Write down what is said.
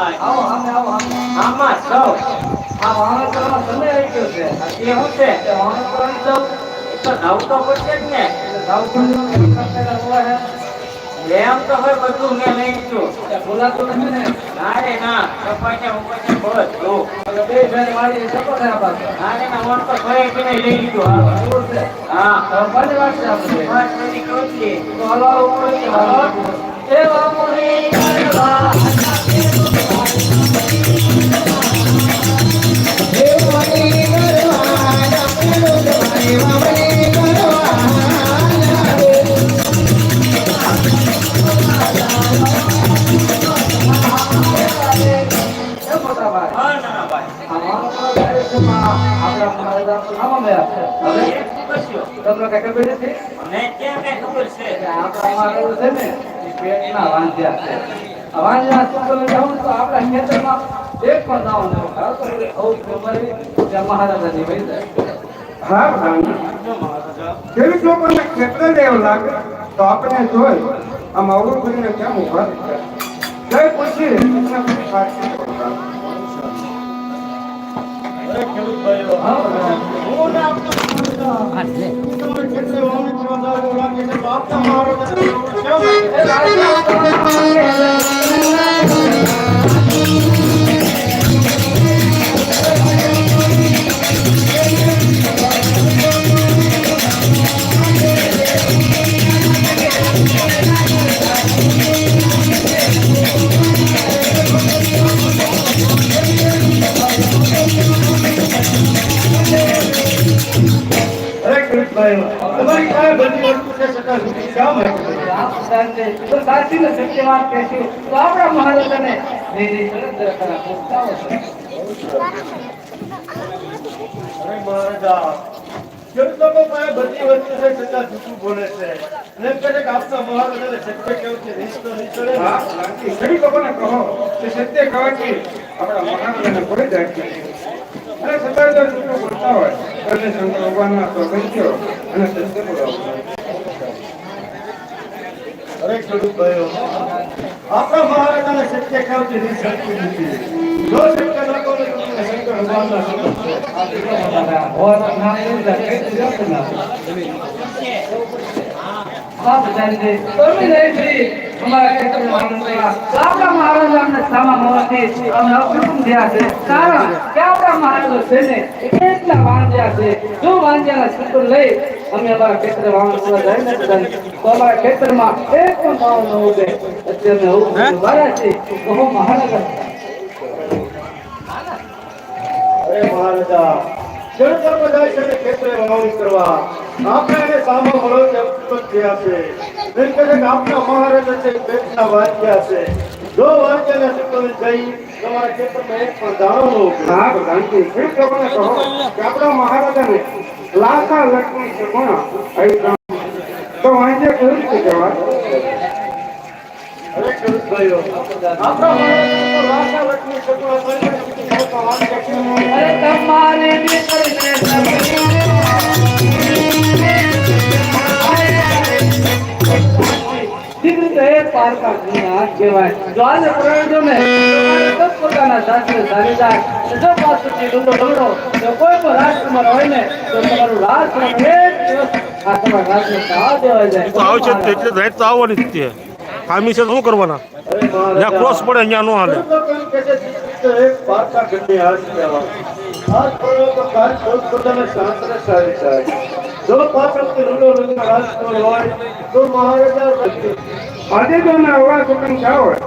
ભાઈ આવો આવો આમાં સૌ આ વાહન કરવાનો સમય આવી ગયો છે એ શું છે તે સૌ તો નવ તો પડશે જ ને હોવા હે. એમ તો હવે બધું મેં લઈ ગયું બોલાતું નથી ને ના રે ના કપાઈને ઉપરને બધું બે થયા ના રે ના વણ તો ઘરે પીને લઈ લીધું હા હા હવે વાત છે આપણે બસ બધી કોટલી. તો હલો ઉપર હલો એ વામોની છે આપણા મહારાજા નામ મેં આપશે હવે હવે એ શું કરશો તમને કઈ ખબર નથી? મને ક્યાં કઈ ખબર છે? આપણા મહારાજા છે ને પેટના વાંધ્યા છે. વાંધ્યા તમે જાઓ તો આપણા ખેતરમાં એક પણ દાવો ન ખાવ. તો એ બહુ ખબર છે મહારાજાની વહી હા ખેડૂત લોકોને ખેતર એવું લાગે? તો આપણે જોઈ આમ અવળું કરીને કેમ ઊભા થયા? જય પૂછી એમને કોઈ સાચી બોલતા. અરે ખેડૂત તમારી બધી વસ્તુ છે છતાં સુધી શા માટે? તો સાચી ને સત્ય વાત કહેશું તો આપણા મહારાજાને નહીં નહીં સરસ જરા અરે મહારાજા, ખેડૂત લોકો પાસે બધી વસ્તુ છે છતાં જૂઠું બોલે છે? એમ કહે કે આપના મહારાજાને સત્ય કેવું છે? રીત તો નહીં ચડે. ખેડૂત લોકોને કહો કે સત્ય કહેવાથી આપણા મહારાજાને કોઈ જાય નથી. અને છતાં જો જૂઠું બોલતા હોય. એને શંકર ભગવાનના સ્વગંધ્યો અને સત્ય બોલાવો અરે ખેડૂત ભાઈઓ, આપણા મહારાજાને સત્ય કહેવાથી રીત ચડતી નથી. જો સત્ય ન કહો તો તમને શંકર ભગવાનના શબ્દ છે. આપણા મહારાજા અમને સામા મોહથી અમને અપશુકન થયા છે કારણ કે આપણા મહારાજો છે ને એ કેટલા છે. જો વાંધ્યાના સૂત્ર લઈ અમે અમારા ખેતરે વાવણ જાય ને તો અમારા ખેતરમાં એક પણ ભાવ ન ઉગે. અત્યારે હું? વારા છે તો હું મહારાજા. અરે મહારાજા ખેડૂત જાય છે ખેતરે વાવણી કરવા. આપણે એને સામો મળો છે. આપના મહારાજા છે પેટના વાંચ્યા છે. જો વાંચેલા સૂત્રોને જઈ તમારા ખેતરમાં એક પણ દાણો હા પ્રધાનજી ખેડૂત લોકોને કહો કે આપણા મહારાજાને લાખા લક્ષ્મી છે ગુણ અહીં તો વાંચે કહેવાય અરે આપણા લાખા લક્ષ્મી છે. અરે તમારી દીકરી એક પારકા ગુના કહેવાય જો આજે પ્રયોજો ને પોતાના સાસરે ચાલી જાય. જો પાછળથી ડુંડો ડુંડો જો કોઈ પણ રાષ્ટ્રમાં હોય ને તો તમારું રાષ્ટ્ર એક દિવસ આ તમારા રાજને તાવ દેવાઈ જાય. તો આવશે જ એટલે રાઈટ તો આવવાની જ તે. ખામી છે તો શું કરવાના? જ્યાં ક્રોસ પડે અહીંયા નો હાલે. ખેડૂત લોકો એમ કહે છે? દીકરી તો એક પારકા ઘરની હાથ કહેવાય. હાથ પડ્યો તો કાચ પોતપોતાને શાસ્ત્ર સારી થાય. જો પાછળથી રૂડો રૂડો રાજકુમાર હોય તો મહારાજા આજે જો ને અવાજ હુકમ થયા હોય